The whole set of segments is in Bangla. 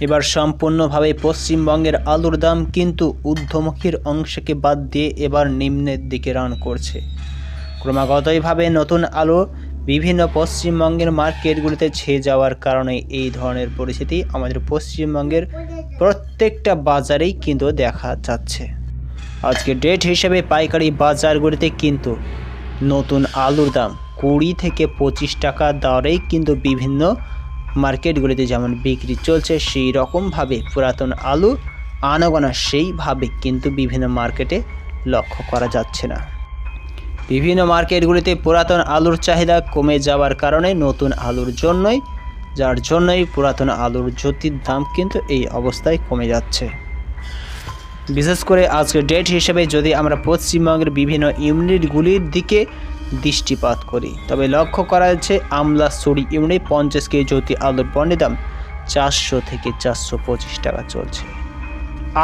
এবার সম্পূর্ণভাবে পশ্চিমবঙ্গের আলুর দাম কিন্তু ঊর্ধ্বমুখীর অংশকে বাদ দিয়ে এবার নিম্নের দিকে রান করছে। ক্রমাগতইভাবে নতুন আলু বিভিন্ন পশ্চিমবঙ্গের মার্কেটগুলিতে ছেয়ে যাওয়ার কারণে এই ধরনের পরিস্থিতি আমাদের পশ্চিমবঙ্গের প্রত্যেকটা বাজারেই কিন্তু দেখা যাচ্ছে। আজকে ডেট হিসেবে পাইকারি বাজারগুলিতে কিন্তু নতুন আলুর দাম কুড়ি থেকে পঁচিশ টাকা দরেই কিন্তু বিভিন্ন মার্কেটগুলিতে যেমন বিক্রি চলছে, সেই রকমভাবে পুরাতন আলু আনাগোনা সেইভাবে কিন্তু বিভিন্ন মার্কেটে লক্ষ্য করা যাচ্ছে না। বিভিন্ন মার্কেটগুলিতে পুরাতন আলুর চাহিদা কমে যাওয়ার কারণে নতুন আলুর জন্যই, যার জন্যই পুরাতন আলুর জ্যোতির দাম কিন্তু এই অবস্থায় কমে যাচ্ছে। বিশেষ করে আজকের ডেট হিসেবে যদি আমরা পশ্চিমবঙ্গের বিভিন্ন ইউনিটগুলির দিকে দৃষ্টিপাত করি। তবে লক্ষ্য করা যাচ্ছে, আমলা সুড়ি ইউনিট পঞ্চাশ কেজি জ্যোতি আলুর পণ্যের দাম চারশো থেকে চারশো পঁচিশ টাকা চলছে।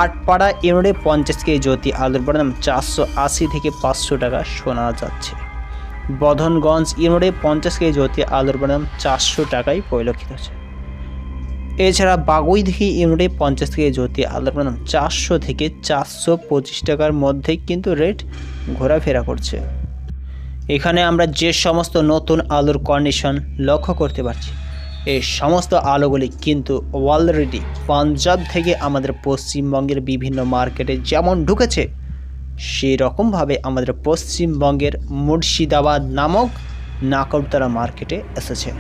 আটপাড়া ইউনিটে পঞ্চাশ কেজি জ্যোতি আলুর পণ্যের দাম চারশো আশি থেকে পাঁচশো টাকা শোনা যাচ্ছে। বধনগঞ্জ ইউনিটে পঞ্চাশ কেজি জ্যোতি আলুর পণ্যের দাম চারশো টাকায় পরিলক্ষিত হচ্ছে। এছাড়া বাগুইদিঘি ইউনিটে পঞ্চাশ থেকে জ্যোতি আলুর দাম চারশো থেকে চারশো পঁচিশ টাকার মধ্যেই কিন্তু রেট ঘোরাফেরা করছে। এখানে আমরা যে সমস্ত নতুন আলুর কন্ডিশন লক্ষ্য করতে পারছি। এই সমস্ত আলুগুলি কিন্তু অলরেডি পাঞ্জাব থেকে আমাদের পশ্চিমবঙ্গের বিভিন্ন মার্কেটে যেমন ঢুকেছে সেই রকমভাবে আমাদের পশ্চিমবঙ্গের মুর্শিদাবাদ নামক নাকরতলা মার্কেটে এসেছে।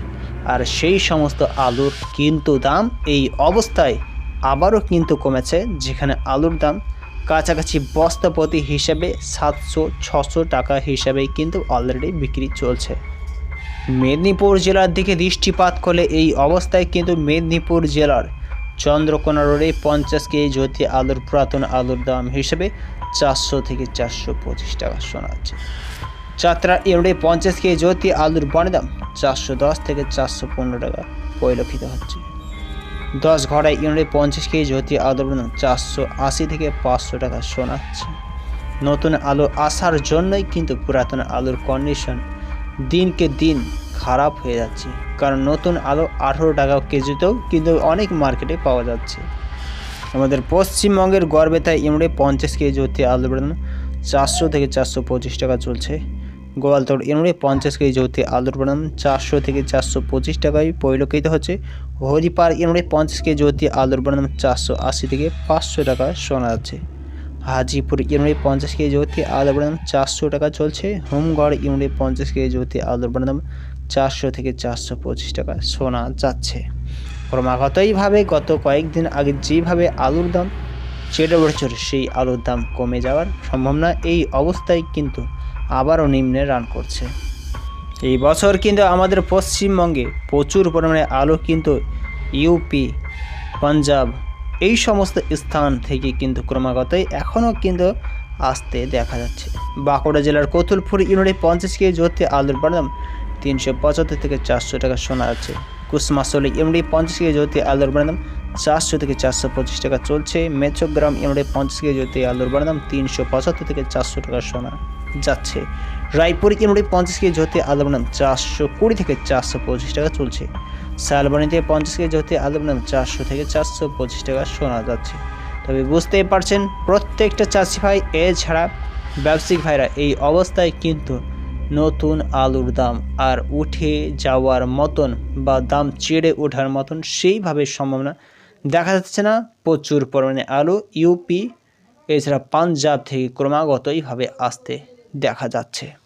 আর সেই সমস্ত আলুর কিন্তু দাম এই অবস্থায় আবারও কিন্তু কমেছে, যেখানে আলুর দাম কাছাকাছি বস্তাপতি হিসেবে সাতশো, ছশো টাকা হিসাবেই কিন্তু অলরেডি বিক্রি চলছে। মেদিনীপুর জেলার দিকে দৃষ্টিপাত করলে এই অবস্থায় কিন্তু মেদিনীপুর জেলার চন্দ্রকোনা রোডে পঞ্চাশ কেজি জ্যোতি আলুর পুরাতন আলুর দাম হিসেবে চারশো থেকে চারশো পঁচিশ টাকা শোনা যাচ্ছে যাত্রা ইউনিটে পঞ্চাশ কেজি জ্যোতি আলুর বনে দাম চারশো দশ থেকে চারশো পনেরো টাকা পরিলক্ষিত হচ্ছে। দশ ঘড়া ইউনিটে পঞ্চাশ কেজি জ্যোতি দাম চারশো আশি থেকে পাঁচশো টাকা শোনাচ্ছে। নতুন আলু আসার জন্যই কিন্তু পুরাতন আলুর কন্ডিশন দিনকে দিন খারাপ হয়ে যাচ্ছে। কারণ নতুন আলু আঠেরো টাকা কেজিতেও কিন্তু অনেক মার্কেটে পাওয়া যাচ্ছে। আমাদের পশ্চিমবঙ্গের গর্বে তাই ইউনিটে পঞ্চাশ কেজি জ্যোতি আলুর চারশো থেকে চারশো পঁচিশ টাকা চলছে। গোয়ালতোড় ইউনিটে পঞ্চাশ কেজি জ্যোতি আলুর দাম চারশো থেকে চারশো পঁচিশ টাকায় পরিলক্ষিত হচ্ছে। হরিপাড় ইউনিটে পঞ্চাশ কেজি জ্যোতি আলুর দাম চারশো আশি থেকে পাঁচশো টাকা শোনা যাচ্ছে। হাজিপুর ইউনিটে পঞ্চাশ কেজি জ্যোতি আলুর দাম চারশো টাকা চলছে। হোমগড় ইউনিটে পঞ্চাশ কেজি জ্যোতি আলুর দাম চারশো থেকে চারশো পঁচিশ টাকা শোনা যাচ্ছে। ক্রমাগতইভাবে গত কয়েকদিন আগে যেভাবে আলুর দাম চেটে পড়েছিল সেই আলুর দাম কমে যাওয়ার সম্ভাবনা এই অবস্থায় কিন্তু আবারও নিম্নে রান করছে। এই বছর কিন্তু আমাদের পশ্চিমবঙ্গে প্রচুর পরিমাণে আলু কিন্তু ইউপি পাঞ্জাব এই সমস্ত স্থান থেকে কিন্তু ক্রমাগতই এখনও কিন্তু আসতে দেখা যাচ্ছে। বাঁকুড়া জেলার কতুলপুর ইউনিটে পঞ্চাশ কেজি জ্যোতি আলুর দাম তিনশো পঁচাত্তর থেকে চারশো টাকা শোনা যাচ্ছে কুসমাসলি ইউনিটে পঞ্চাশ কেজি জ্যোতি আলুর দাম চারশো থেকে চারশো পঁচিশ টাকা চলছে। মেচোগ্রাম ইউনিটে পঞ্চাশ কেজি জ্যোতি আলুর দাম তিনশো পঁচাত্তর থেকে চারশো টাকা শোনা যাচ্ছে। রায়পুর ইউনিটে পঞ্চাশ কেজি জ্যোতি আলুর চারশো কুড়ি থেকে চারশো পঁচিশ টাকা চলছে। শালবনিতে পঞ্চাশ কেজি জ্যোতি আলুর চারশো থেকে চারশো পঁচিশ টাকা শোনা যাচ্ছে। তবে বুঝতেই পারছেন, প্রত্যেকটা চাষি ভাই, এছাড়া ব্যবসায়িক ভাইরা এই অবস্থায় কিন্তু নতুন আলুর দাম আর উঠে যাওয়ার মতন বা দাম চেড়ে ওঠার মতন সেইভাবে সম্ভাবনা দেখা যাচ্ছে না। প্রচুর পরিমাণে আলু, ইউপি, এছাড়া পাঞ্জাব থেকে ক্রমাগতইভাবে আসতে দেখা যাচ্ছে।